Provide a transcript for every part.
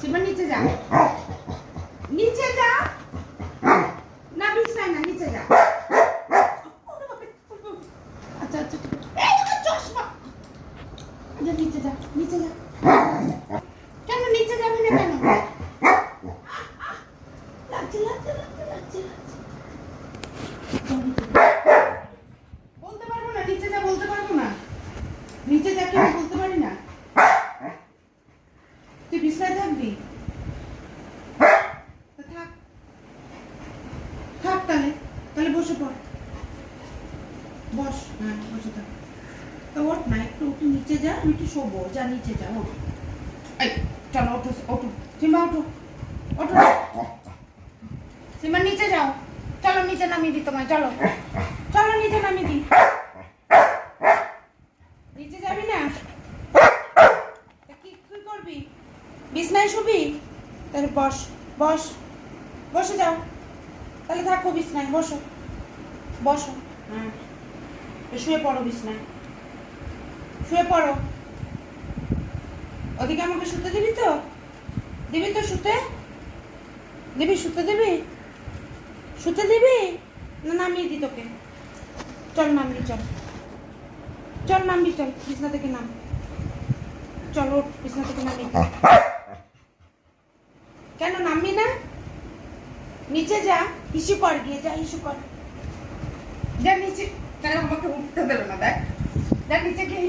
সিমা নিচে যা। নিচে যা। না বিছনায় না আচ্ছা আচ্ছা নিচে যা কেন নিচে যাবি না কেন? লাগছে লাগছে বলতে পারব না, নিচে যা বলতে পারব না। নিচে যা কেউ বলতে পারি না তুই বিছনায় থাকবি তা থাক থাক তাহলে তাহলে বসে পড়। বস হ্যাঁ বসে থাক। ওঠ না, একটু নিচে যা যা নিচে যা, ওঠ। এই, চলো, ওঠো ওঠো। সীমা ওঠো। ওঠো। সীমা নিচে যাও। চলো, নিচে নামিয়ে তোমায়, চলো। চলো, নিচে নামিয়ে নিচে যাবি না? কি কি করবি? বিছনায় শুবি? তাহলে বস বস, বসে যাও। তাহলে থাকো বিছনায়, বসো। বসো। হ্যাঁ শুয়ে পড়ো বিছনায়। শুয়ে পড়ো। ওদিকে আমাকে শুতে দিবি তো? দিবি তো শুতে? দিবি শুতে দিবি? শুতে দিবি? না নামিয়ে দি তোকে। চল নামবি চল। চল নামবি চল। বিছনা থেকে নাম। চল ওঠ বিছনা থেকে নামবি কেন নামবি না? নিচে যা ইস্যু কর গিয়ে যা ইস্যু কর। যা নিচে তাহলে আমাকে উঠতে দেবে না দেখ যা নিচে গিয়ে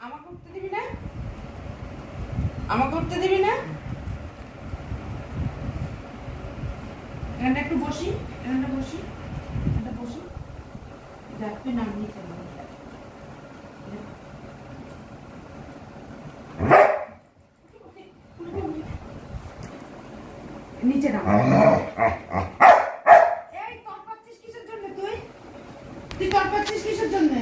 আমাকে উঠতে দিবি না আমাকে উঠতে দিবি না এখানটা একটু বসি এখানটা বসি এখানটা বসি যা তুই নাম নিচে নিচে নাম এই তোর পাচ্ছিস কিসের জন্য তুই তুই তোর পাচ্ছিস কিসের জন্য?